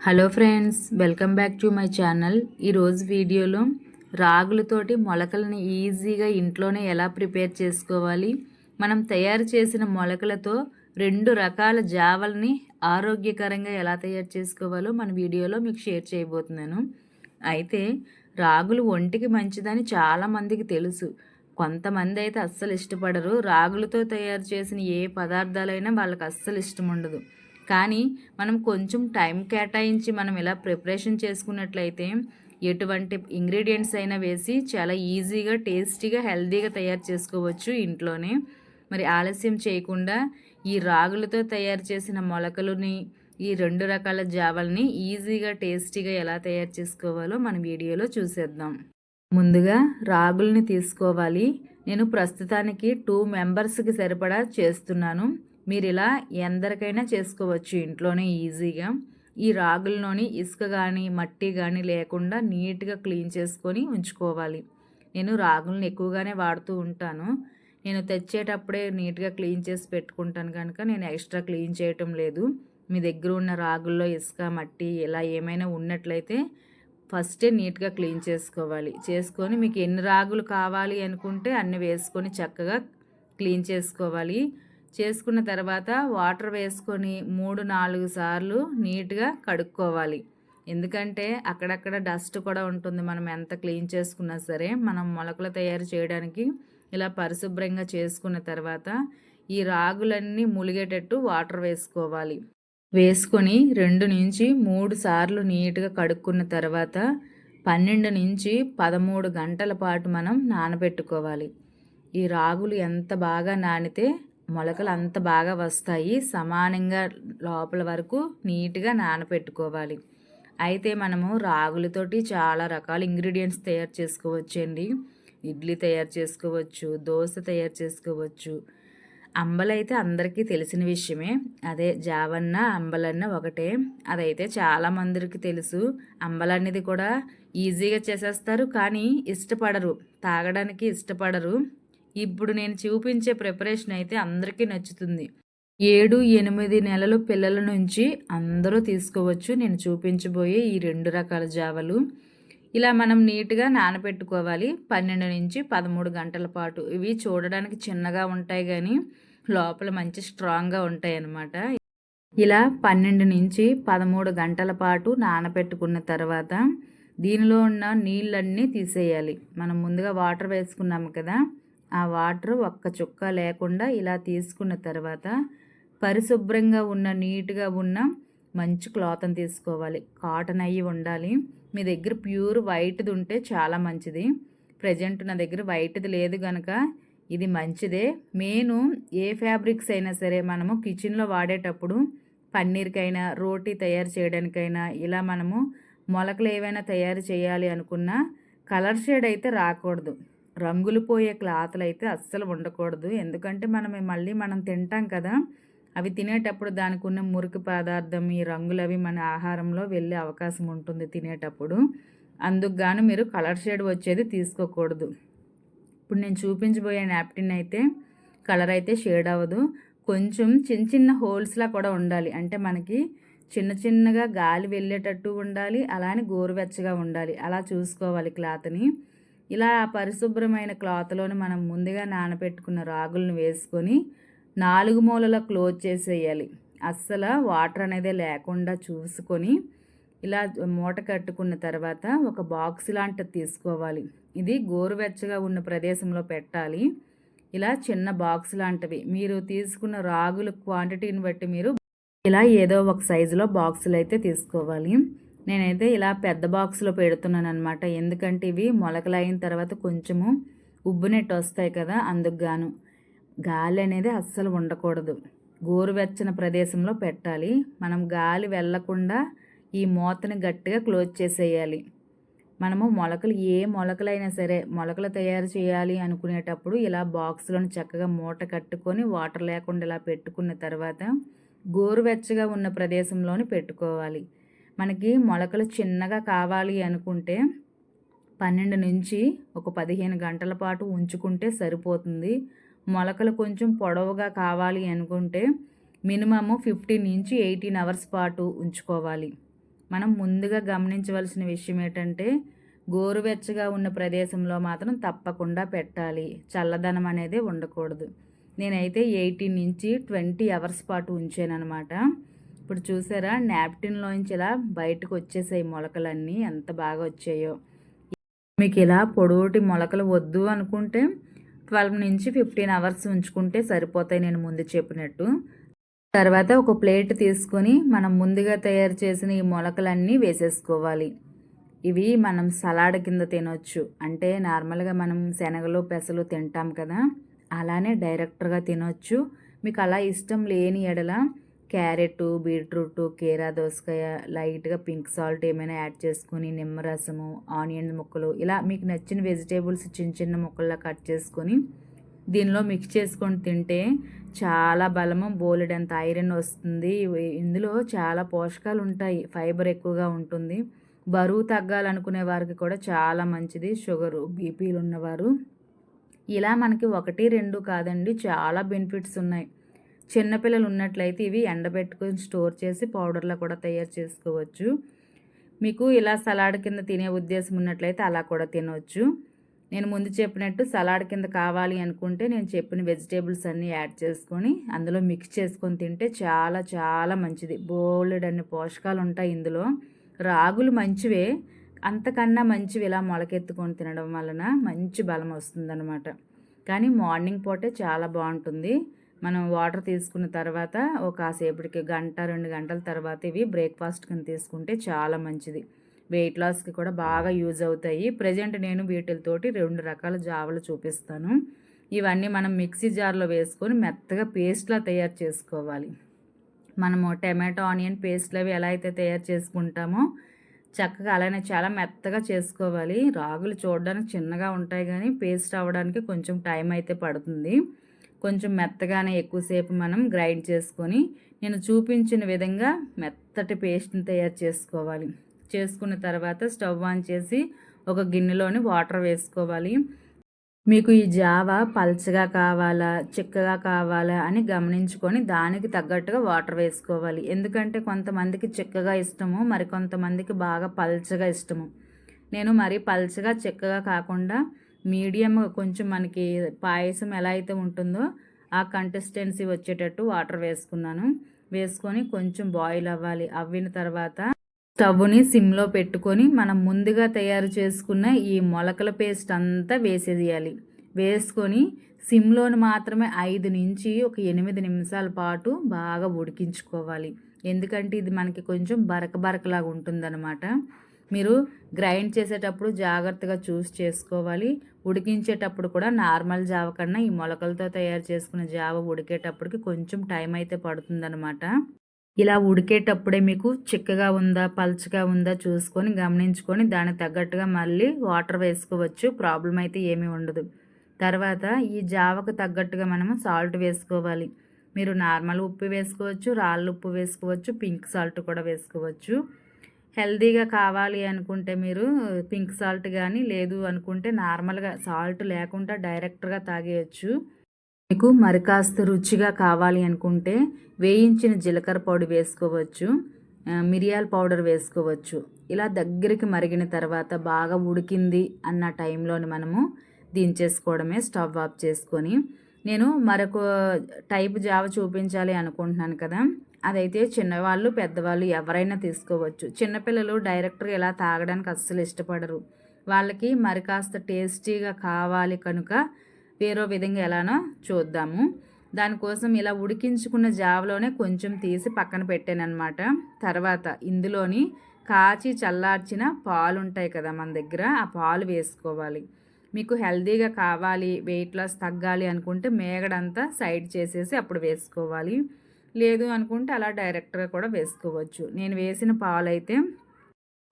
Hello friends welcome back to my channel. ఈరోజు వీడియోలో రాగులతోటి మొలకలని ఈజీగా ఇంట్లోనే ఎలా ప్రిపేర్ చేసుకోవాలి? మనం తయారు చేసిన మొలకలతో రెండు రకాల జావల్ని ఆరోగ్యకరంగా ఎలా తయారు చేసుకోవాలో మన వీడియోలో మీకు షేర్ చేయబోతున్నాను. అయితే రాగులు ఒంటికి మంచిదని చాలామందికి తెలుసు. కొంతమంది అయితే అస్సలు ఇష్టపడరు. రాగులతో తయారు చేసిన ఏ పదార్థాలైనా వాళ్ళకి అస్సలు ఇష్టం ఉండదు. కానీ మనం కొంచెం టైం కేటాయించి మనం ఇలా ప్రిపరేషన్ చేసుకున్నట్లయితే ఎటువంటి ఇంగ్రీడియంట్స్ అయినా వేసి చాలా ఈజీగా టేస్టీగా హెల్తీగా తయారు చేసుకోవచ్చు ఇంట్లోనే. మరి ఆలస్యం చేయకుండా ఈ రాగులతో తయారు చేసిన మొలకలని ఈ రెండు రకాల జావల్ని ఈజీగా టేస్టీగా ఎలా తయారు చేసుకోవాలో మన వీడియోలో చూసేద్దాం. ముందుగా రాగుల్ని తీసుకోవాలి. నేను ప్రస్తుతానికి టూ మెంబర్స్కి సరిపడా చేస్తున్నాను. మీరు ఇలా ఎందరికైనా చేసుకోవచ్చు ఇంట్లోనే ఈజీగా. ఈ రాగుల్లోని ఇసుక కానీ మట్టి కానీ లేకుండా నీట్గా క్లీన్ చేసుకొని ఉంచుకోవాలి. నేను రాగులను ఎక్కువగానే వాడుతూ ఉంటాను. నేను తెచ్చేటప్పుడే నీట్గా క్లీన్ చేసి పెట్టుకుంటాను కనుక నేను ఎక్స్ట్రా క్లీన్ చేయటం లేదు. మీ దగ్గర ఉన్న రాగుల్లో ఇసుక మట్టి ఇలా ఏమైనా ఉన్నట్లయితే ఫస్టే నీట్గా క్లీన్ చేసుకోవాలి. చేసుకొని మీకు ఎన్ని రాగులు కావాలి అనుకుంటే అన్ని వేసుకొని చక్కగా క్లీన్ చేసుకోవాలి. చేసుకున్న తర్వాత వాటర్ వేసుకొని మూడు నాలుగు సార్లు నీట్గా కడుక్కోవాలి. ఎందుకంటే అక్కడక్కడ డస్ట్ కూడా ఉంటుంది. మనం ఎంత క్లీన్ చేసుకున్నా సరే మనం మొలకలు తయారు చేయడానికి ఇలా పరిశుభ్రంగా చేసుకున్న తర్వాత ఈ రాగులన్నీ ములిగేటట్టు వాటర్ వేసుకోవాలి. వేసుకొని రెండు నుంచి మూడు సార్లు నీట్గా కడుక్కున్న తర్వాత పన్నెండు నుంచి పదమూడు గంటల పాటు మనం నానబెట్టుకోవాలి. ఈ రాగులు ఎంత బాగా నానితే మొలకలు అంత బాగా వస్తాయి. సమానంగా లోపల వరకు నీట్గా నానపెట్టుకోవాలి. అయితే మనము రాగులతోటి చాలా రకాల ఇంగ్రీడియంట్స్ తయారు చేసుకోవచ్చండి. ఇడ్లీ తయారు చేసుకోవచ్చు దోశ తయారు చేసుకోవచ్చు. అంబలైతే అందరికీ తెలిసిన విషయమే. అదే జావన్న అంబలన్న ఒకటే. అదైతే చాలా మందికి తెలుసు. అంబలన్నది కూడా ఈజీగా చేసేస్తారు కానీ ఇష్టపడరు. తాగడానికి ఇష్టపడరు. ఇప్పుడు నేను చూపించే ప్రిపరేషన్ అయితే అందరికీ నచ్చుతుంది. ఏడు ఎనిమిది నెలలు పిల్లల నుంచి అందరూ తీసుకోవచ్చు. నేను చూపించబోయే ఈ రెండు రకాల జావలు. ఇలా మనం నీట్గా నానబెట్టుకోవాలి. పన్నెండు నుంచి పదమూడు గంటల పాటు. ఇవి చూడడానికి చిన్నగా ఉంటాయి కానీ లోపల మంచి స్ట్రాంగ్గా ఉంటాయి అన్నమాట ఇలా పన్నెండు నుంచి పదమూడు గంటల పాటు నానబెట్టుకున్న తర్వాత దీనిలో ఉన్న నీళ్ళన్నీ తీసేయాలి. మనం ముందుగా వాటర్ వేసుకున్నాము కదా ఆ వాటర్ ఒక్క చుక్క లేకుండా ఇలా తీసుకున్న తర్వాత పరిశుభ్రంగా ఉన్న నీట్గా ఉన్న మంచి క్లాత్ని తీసుకోవాలి. కాటన్ అయ్యి ఉండాలి. మీ దగ్గర ప్యూర్ వైట్ది ఉంటే చాలా మంచిది. ప్రజెంట్ నా దగ్గర వైట్ది లేదు కనుక ఇది మంచిదే. మెయిన్ ఏ ఫ్యాబ్రిక్స్ అయినా సరే మనము కిచెన్లో వాడేటప్పుడు పన్నీర్కైనా రోటీ తయారు చేయడానికైనా ఇలా మనము మొలకలు ఏవైనా తయారు చేయాలి అనుకున్నా కలర్ షేడ్ అయితే రాకూడదు. రంగులు పోయే క్లాత్లు అయితే అస్సలు ఉండకూడదు. ఎందుకంటే మనం మళ్ళీ మనం తింటాం కదా అవి తినేటప్పుడు దానికి ఉన్న మురికి పదార్థం ఈ రంగులు అవి మన ఆహారంలో వెళ్ళే అవకాశం ఉంటుంది తినేటప్పుడు. అందుకు గాను మీరు కలర్ షేడ్ వచ్చేది తీసుకోకూడదు. ఇప్పుడు నేను చూపించబోయే నాప్టిన్ అయితే కలర్ అయితే షేడ్ అవ్వదు. కొంచెం చిన్న చిన్న హోల్స్లా కూడా ఉండాలి. అంటే మనకి చిన్న చిన్నగా గాలి వెళ్ళేటట్టు ఉండాలి. అలానే గోరువెచ్చగా ఉండాలి. అలా చూసుకోవాలి క్లాత్ని. ఇలా పరిశుభ్రమైన క్లాత్లోని మనం ముందుగా నానబెట్టుకున్న రాగులను వేసుకొని నాలుగు మూలల క్లోజ్ చేసేయాలి. అస్సలు వాటర్ అనేది లేకుండా చూసుకొని ఇలా మూట కట్టుకున్న తర్వాత ఒక బాక్స్ లాంటిది తీసుకోవాలి. ఇది గోరువెచ్చగా ఉన్న ప్రదేశంలో పెట్టాలి. ఇలా చిన్న బాక్స్ లాంటివి. మీరు తీసుకున్న రాగుల క్వాంటిటీని బట్టి మీరు ఇలా ఏదో ఒక సైజులో బాక్సులు అయితే తీసుకోవాలి. నేనైతే ఇలా పెద్ద బాక్స్లో పెడుతున్నాను అనమాట ఎందుకంటే ఇవి మొలకలు అయిన తర్వాత కొంచెము ఉబ్బునెట్టు వస్తాయి కదా అందుకు గాను. గాలి అనేది అస్సలు ఉండకూడదు. గోరువెచ్చని ప్రదేశంలో పెట్టాలి. మనం గాలి వెళ్ళకుండా ఈ మూతని గట్టిగా క్లోజ్ చేసేయాలి. మనము మొలకలు ఏ మొలకలైనా సరే మొలకలు తయారు చేయాలి అనుకునేటప్పుడు ఇలా బాక్స్లను చక్కగా మూట కట్టుకొని వాటర్ లేకుండా ఇలా పెట్టుకున్న తర్వాత గోరువెచ్చగా ఉన్న ప్రదేశంలోని పెట్టుకోవాలి. మనకి మొలకలు చిన్నగా కావాలి అనుకుంటే పన్నెండు నుంచి ఒక పదిహేను గంటల పాటు ఉంచుకుంటే సరిపోతుంది. మొలకలు కొంచెం పొడవుగా కావాలి అనుకుంటే మినిమము ఫిఫ్టీన్ నుంచి ఎయిటీన్ అవర్స్ పాటు ఉంచుకోవాలి. మనం ముందుగా గమనించవలసిన విషయం ఏంటంటే గోరువెచ్చగా ఉన్న ప్రదేశంలో మాత్రం తప్పకుండా పెట్టాలి. చల్లదనం అనేది ఉండకూడదు. నేనైతే ఎయిటీన్ నుంచి ట్వంటీ అవర్స్ పాటు ఉంచానమాట ఇప్పుడు చూసారా నాప్టిన్లోంచి ఇలా బయటకు వచ్చేసాయి మొలకలన్నీ. ఎంత బాగా వచ్చాయో. మీకు ఇలా పొడవుటి మొలకలు వద్దు అనుకుంటే ట్వెల్వ్ నుంచి ఫిఫ్టీన్ అవర్స్ ఉంచుకుంటే సరిపోతాయి నేను ముందు చెప్పినట్టు. తర్వాత ఒక ప్లేట్ తీసుకొని మనం ముందుగా తయారు చేసిన ఈ మొలకలన్నీ వేసేసుకోవాలి. ఇవి మనం సలాడ్ కింద తినొచ్చు. అంటే నార్మల్గా మనం శనగలు పెసలు తింటాం కదా అలానే డైరెక్ట్గా తినొచ్చు. మీకు అలా ఇష్టం లేని ఎడల క్యారెట్ బీట్రూట్ కీరా దోసకాయ లైట్గా పింక్ సాల్ట్ ఏమైనా యాడ్ చేసుకొని నిమ్మరసము ఆనియన్ ముక్కలు ఇలా మీకు నచ్చిన వెజిటేబుల్స్ చిన్న చిన్న ముక్కల్లా కట్ చేసుకొని దీనిలో మిక్స్ చేసుకొని తింటే చాలా బలము బోలెడంత ఐరన్ వస్తుంది. ఇందులో చాలా పోషకాలు ఉంటాయి ఫైబర్ ఎక్కువగా ఉంటుంది. బరువు తగ్గాలనుకునే వారికి కూడా చాలా మంచిది షుగరు బీపీలు ఉన్నవారు ఇలా మనకి ఒకటి రెండు కాదండి చాలా బెనిఫిట్స్ ఉన్నాయి. చిన్నపిల్లలు ఉన్నట్లయితే ఇవి ఎండబెట్టుకొని స్టోర్ చేసి పౌడర్లా కూడా తయారు చేసుకోవచ్చు. మీకు ఇలా సలాడ్ కింద తినే ఉద్దేశం ఉన్నట్లయితే అలా కూడా తినవచ్చు నేను ముందు చెప్పినట్టు సలాడ్ కింద కావాలి అనుకుంటే నేను చెప్పిన వెజిటేబుల్స్ అన్నీ యాడ్ చేసుకొని అందులో మిక్స్ చేసుకొని తింటే చాలా చాలా మంచిది. బోల్డ్ అన్ని పోషకాలు ఉంటాయి ఇందులో. రాగులు మంచివే. అంతకన్నా మంచివి ఇలా మొలకెత్తుకొని తినడం వలన మంచి బలం వస్తుందన్నమాట. కానీ మార్నింగ్ పూటే చాలా బాగుంటుంది. మనం వాటర్ తీసుకున్న తర్వాత ఒక కాసేపటికి గంట రెండు గంటల తర్వాత ఇవి బ్రేక్ఫాస్ట్ కింద తీసుకుంటే చాలా మంచిది. వెయిట్ లాస్కి కూడా బాగా యూజ్ అవుతాయి. ప్రజెంట్ నేను వీటితోటి రెండు రకాల జావలు చూపిస్తాను. ఇవన్నీ మనం మిక్సీ జార్లో వేసుకొని మెత్తగా పేస్ట్లా తయారు చేసుకోవాలి. మనము టమాటో ఆనియన్ పేస్ట్లు అవి ఎలా అయితే తయారు చేసుకుంటామో చక్కగా అలానే చాలా మెత్తగా చేసుకోవాలి. రాగులు చూడడానికి చిన్నగా ఉంటాయి కానీ పేస్ట్ అవ్వడానికి కొంచెం టైం అయితే పడుతుంది. కొంచెం మెత్తగానే ఎక్కువసేపు మనం గ్రైండ్ చేసుకొని నేను చూపించిన విధంగా మెత్తటి పేస్ట్ని తయారు చేసుకోవాలి. చేసుకున్న తర్వాత స్టవ్ ఆన్ చేసి ఒక గిన్నెలోని వాటర్ వేసుకోవాలి. మీకు ఈ జావ పల్చగా కావాలా చిక్కగా కావాలా అని గమనించుకొని దానికి తగ్గట్టుగా వాటర్ వేసుకోవాలి. ఎందుకంటే కొంతమందికి చిక్కగా ఇష్టము మరి కొంతమందికి బాగా పల్చగా ఇష్టము. నేను మరి పల్చగా చిక్కగా కాకుండా మీడియం కొంచెం మనకి పాయసం ఎలా అయితే ఉంటుందో ఆ కంటెస్టెన్సీ వచ్చేటట్టు వాటర్ వేసుకున్నాను. వేసుకొని కొంచెం బాయిల్ అవ్వాలి. అవ్విన తర్వాత స్టవ్ని సిమ్లో పెట్టుకొని మనం ముందుగా తయారు చేసుకున్న ఈ మొలకల పేస్ట్ అంతా వేసేయాలి వేసుకొని సిమ్లోని మాత్రమే ఐదు నుంచి ఒక ఎనిమిది నిమిషాల పాటు బాగా ఉడికించుకోవాలి. ఎందుకంటే ఇది మనకి కొంచెం బరక బరకలాగా ఉంటుందన్నమాట. మీరు గ్రైండ్ చేసేటప్పుడు జాగ్రత్తగా చూస్ చేసుకోవాలి. ఉడికించేటప్పుడు కూడా నార్మల్ జావ కన్నా ఈ మొలకలతో తయారు చేసుకున్న జావ ఉడికేటప్పటికి కొంచెం టైం అయితే పడుతుందనమాట ఇలా ఉడికేటప్పుడే మీకు చిక్కగా ఉందా పల్చగా ఉందా చూసుకొని గమనించుకొని దానికి తగ్గట్టుగా మళ్ళీ వాటర్ వేసుకోవచ్చు. ప్రాబ్లం అయితే ఏమీ ఉండదు. తర్వాత ఈ జావకు తగ్గట్టుగా మనము సాల్ట్ వేసుకోవాలి. మీరు నార్మల్ ఉప్పు వేసుకోవచ్చు రాళ్ళు ఉప్పు వేసుకోవచ్చు పింక్ సాల్ట్ కూడా వేసుకోవచ్చు. హెల్దీగా కావాలి అనుకుంటే మీరు పింక్ సాల్ట్ కానీ లేదు అనుకుంటే నార్మల్గా సాల్ట్ లేకుండా డైరెక్ట్గా తాగేయచ్చు. మీకు మరి కాస్త రుచిగా కావాలి అనుకుంటే వేయించిన జీలకర్ర పొడి వేసుకోవచ్చు. మిరియాల పౌడర్ వేసుకోవచ్చు. ఇలా దగ్గరికి మరిగిన తర్వాత బాగా ఉడికింది అన్న టైంలోని మనము దించేసుకోవడమే స్టవ్ ఆఫ్ చేసుకొని. నేను మరొక టైప్ జావ చూపించాలి అనుకుంటున్నాను కదా. అదైతే చిన్నవాళ్ళు పెద్దవాళ్ళు ఎవరైనా తీసుకోవచ్చు. చిన్నపిల్లలు డైరెక్ట్గా ఇలా తాగడానికి అస్సలు ఇష్టపడరు. వాళ్ళకి మరి కాస్త టేస్టీగా కావాలి కనుక వేరే విధంగా ఎలానో చూద్దాము. దానికోసం ఇలా ఉడికించుకున్న జావలోనే కొంచెం తీసి పక్కన పెట్టాను తర్వాత ఇందులోని కాచి చల్లార్చిన పాలు ఉంటాయి కదా మన దగ్గర ఆ పాలు వేసుకోవాలి. మీకు హెల్దీగా కావాలి వెయిట్ లాస్ తగ్గాలి అనుకుంటే మేగడంతా సైడ్ చేసేసి అప్పుడు వేసుకోవాలి. లేదు అనుకుంటే అలా డైరెక్ట్గా కూడా వేసుకోవచ్చు. నేను వేసిన పాలు అయితే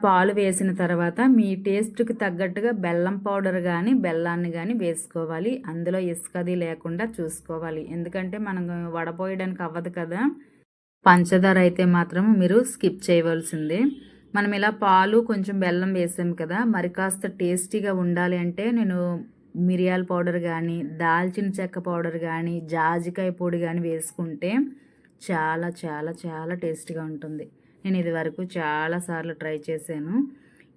పాలు వేసిన తర్వాత మీ టేస్ట్కి తగ్గట్టుగా బెల్లం పౌడర్ కానీ బెల్లాన్ని కానీ వేసుకోవాలి. అందులో ఇసుకది లేకుండా చూసుకోవాలి. ఎందుకంటే మనం వడపోయడానికి అవ్వదు కదా. పంచదార అయితే మాత్రం మీరు స్కిప్ చేయవలసిందే. మనం ఇలా పాలు కొంచెం బెల్లం వేసాం కదా. మరి కాస్త టేస్టీగా ఉండాలి అంటే నేను మిరియాల పౌడర్ కానీ దాల్చిన చెక్క పౌడర్ కానీ జాజికాయ పొడి కానీ వేసుకుంటే చాలా చాలా చాలా టేస్టీగా ఉంటుంది. నేను ఇది వరకు చాలాసార్లు ట్రై చేశాను.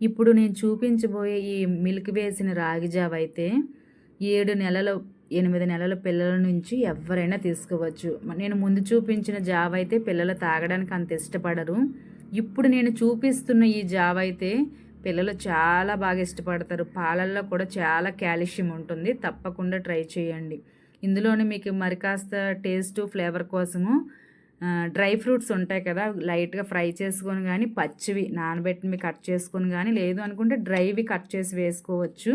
ఇప్పుడు నేను చూపించబోయే ఈ మిల్క్ వేసిన రాగి జావ అయితే ఏడు నెలల ఎనిమిది నెలల పిల్లల నుంచి ఎవరైనా తీసుకోవచ్చు. నేను ముందు చూపించిన జావ అయితే పిల్లలు తాగడానికి అంత ఇష్టపడరు. ఇప్పుడు నేను చూపిస్తున్న ఈ జావ అయితే పిల్లలు చాలా బాగా ఇష్టపడతారు. పాలల్లో కూడా చాలా కాల్షియం ఉంటుంది. తప్పకుండా ట్రై చేయండి. ఇందులోనే మీకు మరి కాస్త టేస్ట్ ఫ్లేవర్ కోసము డ్రై ఫ్రూట్స్ ఉంటాయి కదా లైట్గా ఫ్రై చేసుకొని కానీ పచ్చివి నానబెట్టినవి కట్ చేసుకొని కానీ లేదు అనుకుంటే డ్రైవి కట్ చేసి వేసుకోవచ్చు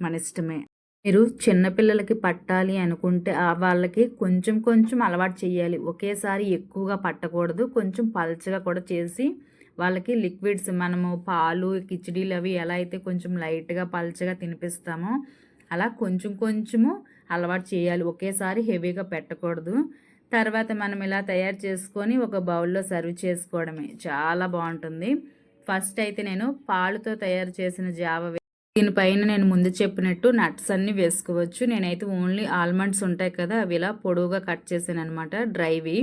మన ఇష్టమే. మీరు చిన్నపిల్లలకి పట్టాలి అనుకుంటే వాళ్ళకి కొంచెం కొంచెం అలవాటు చేయాలి. ఒకేసారి ఎక్కువగా పట్టకూడదు కొంచెం పల్చగా కూడా చేసి వాళ్ళకి లిక్విడ్స్ మనము పాలు కిచడీలు అవి ఎలా అయితే కొంచెం లైట్గా పల్చగా తినిపిస్తామో అలా కొంచెం కొంచెము అలవాటు చేయాలి. ఒకేసారి హెవీగా పెట్టకూడదు. తర్వాత మనం ఇలా తయారు చేసుకొని ఒక బౌల్లో సర్వ్ చేసుకోవడమే. చాలా బాగుంటుంది. ఫస్ట్ అయితే నేను పాలుతో తయారు చేసిన జావ దీనిపైన నేను ముందు చెప్పినట్టు నట్స్ అన్నీ వేసుకోవచ్చు. నేనైతే ఓన్లీ ఆల్మండ్స్ ఉంటాయి కదా అవి ఇలా పొడవుగా కట్ చేశాను అనమాట డ్రైవి.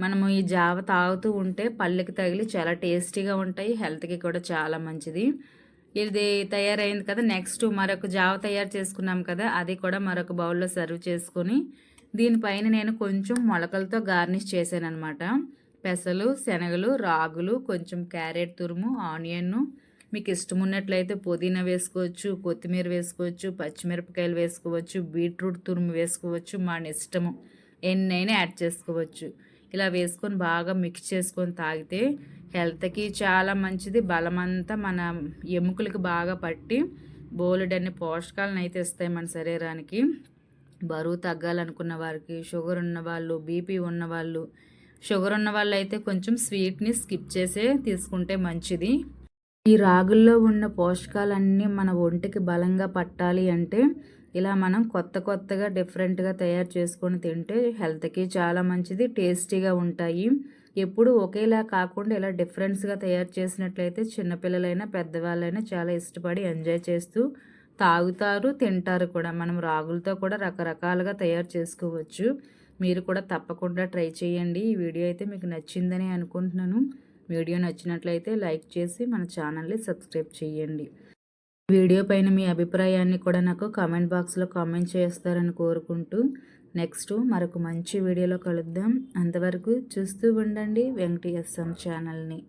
మనము ఈ జావ తాగుతూ ఉంటే పళ్ళకి తగిలి చాలా టేస్టీగా ఉంటాయి హెల్త్కి కూడా చాలా మంచిది. ఇది తయారైంది కదా నెక్స్ట్ మరొక జావ తయారు చేసుకున్నాం కదా అది కూడా మరొక బౌల్లో సర్వ్ చేసుకొని దీనిపైన నేను కొంచెం మొలకలతో గార్నిష్ చేశాను అనమాట పెసలు శనగలు రాగులు కొంచెం క్యారెట్ తురుము ఆనియన్ మీకు ఇష్టం ఉన్నట్లయితే పుదీనా వేసుకోవచ్చు కొత్తిమీర వేసుకోవచ్చు పచ్చిమిరపకాయలు వేసుకోవచ్చు బీట్రూట్ తురుము వేసుకోవచ్చు మన ఇష్టము. ఎన్నైనా యాడ్ చేసుకోవచ్చు. ఇలా వేసుకొని బాగా మిక్స్ చేసుకొని తాగితే హెల్త్కి చాలా మంచిది. బలమంతా మన ఎముకలకి బాగా పట్టి బోలెడన్ని పోషకాలను అయితే ఇస్తాయి మన శరీరానికి. బరువు తగ్గాలనుకున్న వారికి షుగర్ ఉన్న వాళ్ళు బీపీ ఉన్న వాళ్ళు షుగర్ ఉన్న వాళ్ళు అయితే కొంచెం స్వీట్ని స్కిప్ చేసే తీసుకుంటే మంచిది. ఈ రాగుల్లో ఉన్న పోషకాలన్నీ మన ఒంటికి బలంగా పట్టాలి అంటే ఇలా మనం కొత్త కొత్తగా డిఫరెంట్గా తయారు చేసుకొని తింటే హెల్త్కి చాలా మంచిది టేస్టీగా ఉంటాయి. ఎప్పుడు ఒకేలా కాకుండా ఇలా డిఫరెంట్స్గా తయారు చేసినట్లయితే చిన్నపిల్లలైనా పెద్దవాళ్ళైనా చాలా ఇష్టపడి ఎంజాయ్ చేస్తూ తాగుతారు తింటారు కూడా. మనం రాగులతో కూడా రకరకాలుగా తయారు చేసుకోవచ్చు. మీరు కూడా తప్పకుండా ట్రై చేయండి. ఈ వీడియో అయితే మీకు నచ్చిందని అనుకుంటున్నాను. వీడియో నచ్చినట్లయితే లైక్ చేసి మన ఛానల్ని సబ్స్క్రైబ్ చేయండి. వీడియో పైన మీ అభిప్రాయాన్ని కూడా నాకు కామెంట్ బాక్స్లో కామెంట్ చేస్తారని కోరుకుంటూ నెక్స్ట్ మరొక మంచి వీడియోలో కలుద్దాం. అంతవరకు చూస్తూ ఉండండి వెంకటేశ్వరం ఛానల్ని.